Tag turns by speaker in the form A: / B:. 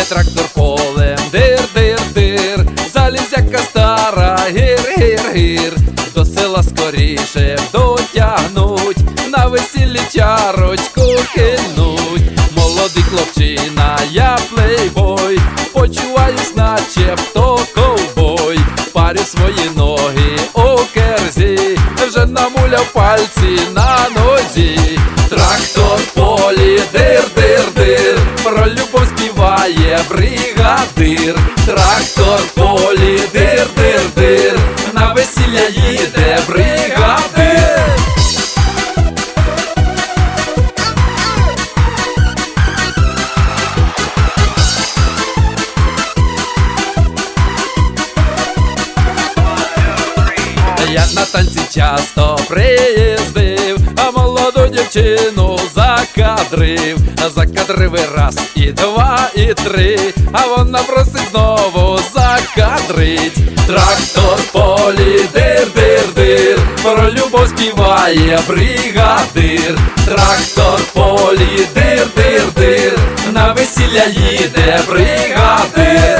A: Їде трактор полем, дир, дир, дир, залізяка стара, гір, гір, гір, до села скоріше дотягнуть, на весіллі чарочку кинуть. Молодий хлопчина, я плейбой, почуваюсь, наче хто ковбой, парю свої ноги у керзі, вже намуляв пальці на нозі. Трактор про любов співає бригадир. Трактор полі, дир, дир, дир, на весілля їде бригадир. Я на танці часто приїздив, дівчину закадрив, закадрив і раз, і два, і три, а вона просить знову закадрить. Трактор полі, дир, дир, дир, про любов співає бригадир. Трактор полі, дир, дир, дир, на весілля їде бригадир.